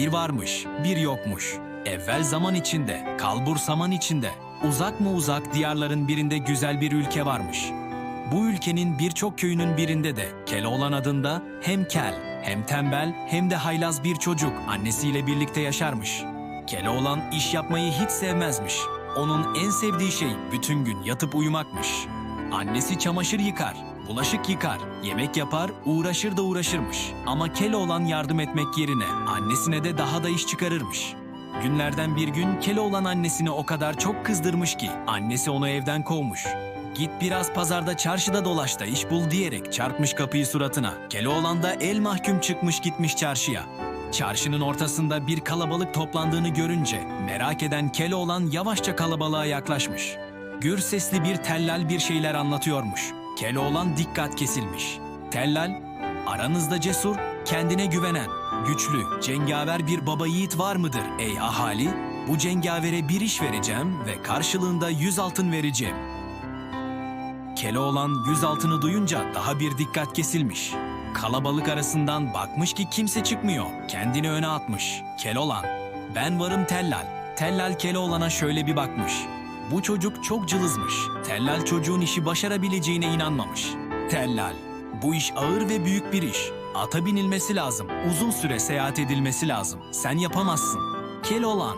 Bir varmış, bir yokmuş. Evvel zaman içinde, kalbur saman içinde, uzak mı uzak diyarların birinde güzel bir ülke varmış. Bu ülkenin birçok köyünün birinde de Keloğlan adında hem kel, hem tembel, hem de haylaz bir çocuk annesiyle birlikte yaşarmış. Keloğlan iş yapmayı hiç sevmezmiş. Onun en sevdiği şey bütün gün yatıp uyumakmış. Annesi çamaşır yıkar, bulaşık yıkar, yemek yapar, uğraşır da uğraşırmış. Ama Keloğlan yardım etmek yerine annesine de daha da iş çıkarırmış. Günlerden bir gün Keloğlan annesini o kadar çok kızdırmış ki annesi onu evden kovmuş. Git biraz pazarda çarşıda dolaş da iş bul diyerek çarpmış kapıyı suratına. Keloğlan da el mahkum çıkmış gitmiş çarşıya. Çarşının ortasında bir kalabalık toplandığını görünce merak eden Keloğlan yavaşça kalabalığa yaklaşmış. Gür sesli bir tellal bir şeyler anlatıyormuş. Keloğlan dikkat kesilmiş. Tellal, aranızda cesur, kendine güvenen, güçlü, cengaver bir baba yiğit var mıdır ey ahali? Bu cengavere bir iş vereceğim ve karşılığında yüz altın vereceğim. Keloğlan yüz altını duyunca daha bir dikkat kesilmiş. Kalabalık arasından bakmış ki kimse çıkmıyor. Kendini öne atmış. Keloğlan, ben varım Tellal. Tellal Keloğlan'a şöyle bir bakmış. Bu çocuk çok cılızmış. Tellal çocuğun işi başarabileceğine inanmamış. Tellal, bu iş ağır ve büyük bir iş. Ata binilmesi lazım. Uzun süre seyahat edilmesi lazım. Sen yapamazsın. Keloğlan,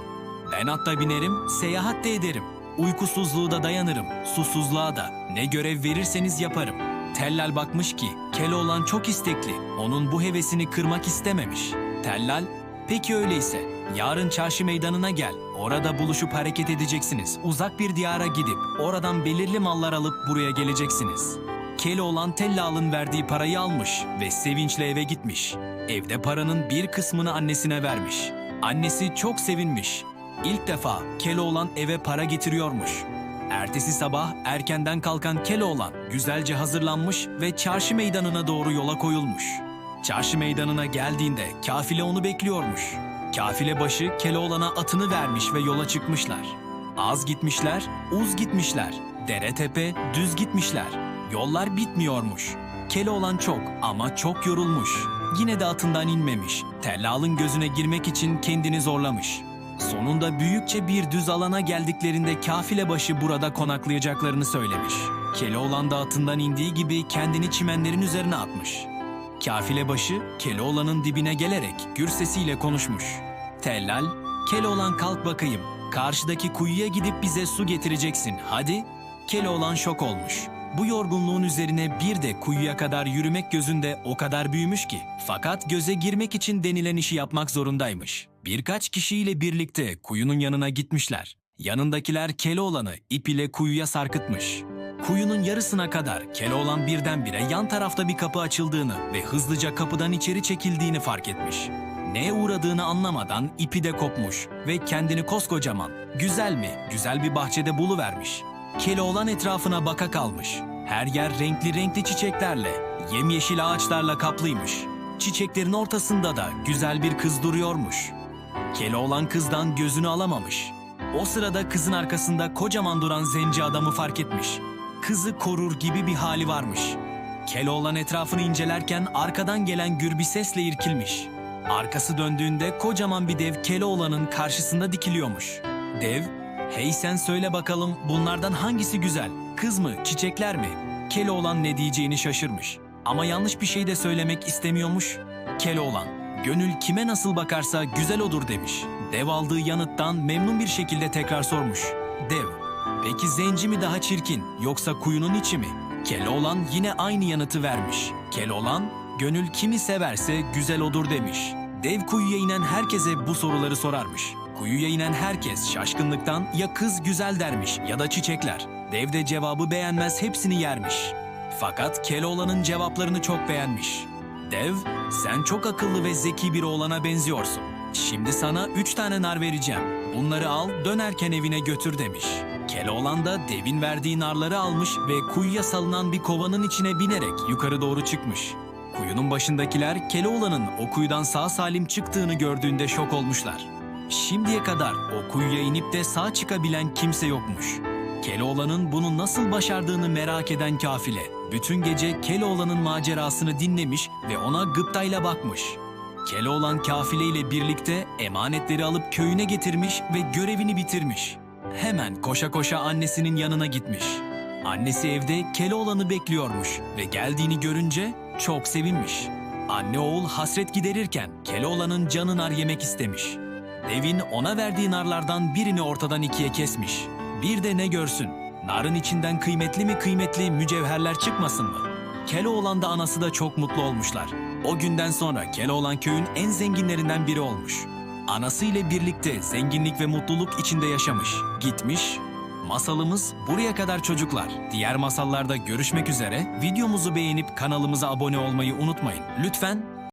ben atta binerim, seyahat de ederim. Uykusuzluğu da dayanırım, susuzluğa da. Ne görev verirseniz yaparım. Tellal bakmış ki Keloğlan çok istekli. Onun bu hevesini kırmak istememiş. Tellal, peki öyleyse yarın çarşı meydanına gel. Orada buluşup hareket edeceksiniz. Uzak bir diyara gidip oradan belirli mallar alıp buraya geleceksiniz. Keloğlan Tellal'ın verdiği parayı almış ve sevinçle eve gitmiş. Evde paranın bir kısmını annesine vermiş. Annesi çok sevinmiş. İlk defa Keloğlan eve para getiriyormuş. Ertesi sabah erkenden kalkan Keloğlan güzelce hazırlanmış ve çarşı meydanına doğru yola koyulmuş. Çarşı meydanına geldiğinde kafile onu bekliyormuş. Kafile başı Keloğlan'a atını vermiş ve yola çıkmışlar. Az gitmişler, uz gitmişler. Dere tepe, düz gitmişler. Yollar bitmiyormuş. Keloğlan çok ama çok yorulmuş. Yine de atından inmemiş. Tellal'ın gözüne girmek için kendini zorlamış. Sonunda büyükçe bir düz alana geldiklerinde kafile başı burada konaklayacaklarını söylemiş. Keloğlan da atından indiği gibi kendini çimenlerin üzerine atmış. Kafile başı Keloğlan'ın dibine gelerek gür sesiyle konuşmuş. Tellal, Keloğlan kalk bakayım. Karşıdaki kuyuya gidip bize su getireceksin. Hadi. Keloğlan şok olmuş. Bu yorgunluğun üzerine bir de kuyuya kadar yürümek gözünde o kadar büyümüş ki. Fakat göze girmek için denilen işi yapmak zorundaymış. Birkaç kişiyle birlikte kuyunun yanına gitmişler. Yanındakiler Keloğlan'ı ip ile kuyuya sarkıtmış. Kuyunun yarısına kadar Keloğlan birdenbire yan tarafta bir kapı açıldığını ve hızlıca kapıdan içeri çekildiğini fark etmiş. Neye uğradığını anlamadan ipi de kopmuş ve kendini koskocaman, güzel mi, güzel bir bahçede buluvermiş. Keloğlan etrafına baka kalmış. Her yer renkli renkli çiçeklerle, yemyeşil ağaçlarla kaplıymış. Çiçeklerin ortasında da güzel bir kız duruyormuş. Keloğlan kızdan gözünü alamamış. O sırada kızın arkasında kocaman duran zenci adamı fark etmiş. Kızı korur gibi bir hali varmış. Keloğlan etrafını incelerken arkadan gelen gür bir sesle irkilmiş. Arkası döndüğünde kocaman bir dev Keloğlan'ın karşısında dikiliyormuş. Dev, hey sen söyle bakalım bunlardan hangisi güzel? Kız mı, çiçekler mi? Keloğlan ne diyeceğini şaşırmış. Ama yanlış bir şey de söylemek istemiyormuş. Keloğlan, gönül kime nasıl bakarsa güzel odur demiş. Dev aldığı yanıttan memnun bir şekilde tekrar sormuş. Dev, peki zenci mi daha çirkin yoksa kuyunun içi mi? Keloğlan yine aynı yanıtı vermiş. Keloğlan, gönül kimi severse güzel odur demiş. Dev kuyuya inen herkese bu soruları sorarmış. Kuyuya inen herkes şaşkınlıktan ya kız güzel dermiş ya da çiçekler. Dev de cevabı beğenmez hepsini yermiş. Fakat Keloğlan'ın cevaplarını çok beğenmiş. Dev, sen çok akıllı ve zeki bir oğlana benziyorsun. Şimdi sana üç tane nar vereceğim. Bunları al, dönerken evine götür demiş. Keloğlan da devin verdiği narları almış ve kuyuya salınan bir kovanın içine binerek yukarı doğru çıkmış. Kuyunun başındakiler Keloğlan'ın o kuyudan sağ salim çıktığını gördüğünde şok olmuşlar. Şimdiye kadar o kuyuya inip de sağ çıkabilen kimse yokmuş. Keloğlan'ın bunu nasıl başardığını merak eden kafile, bütün gece Keloğlan'ın macerasını dinlemiş ve ona gıptayla bakmış. Keloğlan kafileyle birlikte emanetleri alıp köyüne getirmiş ve görevini bitirmiş. Hemen koşa koşa annesinin yanına gitmiş. Annesi evde Keloğlan'ı bekliyormuş ve geldiğini görünce çok sevinmiş. Anne oğul hasret giderirken Keloğlan'ın canı nar yemek istemiş. Devin ona verdiği narlardan birini ortadan ikiye kesmiş. Bir de ne görsün? Narın içinden kıymetli mi kıymetli mücevherler çıkmasın mı? Keloğlan da anası da çok mutlu olmuşlar. O günden sonra Keloğlan köyün en zenginlerinden biri olmuş. Anası ile birlikte zenginlik ve mutluluk içinde yaşamış. Gitmiş. Masalımız buraya kadar çocuklar. Diğer masallarda görüşmek üzere. Videomuzu beğenip kanalımıza abone olmayı unutmayın. Lütfen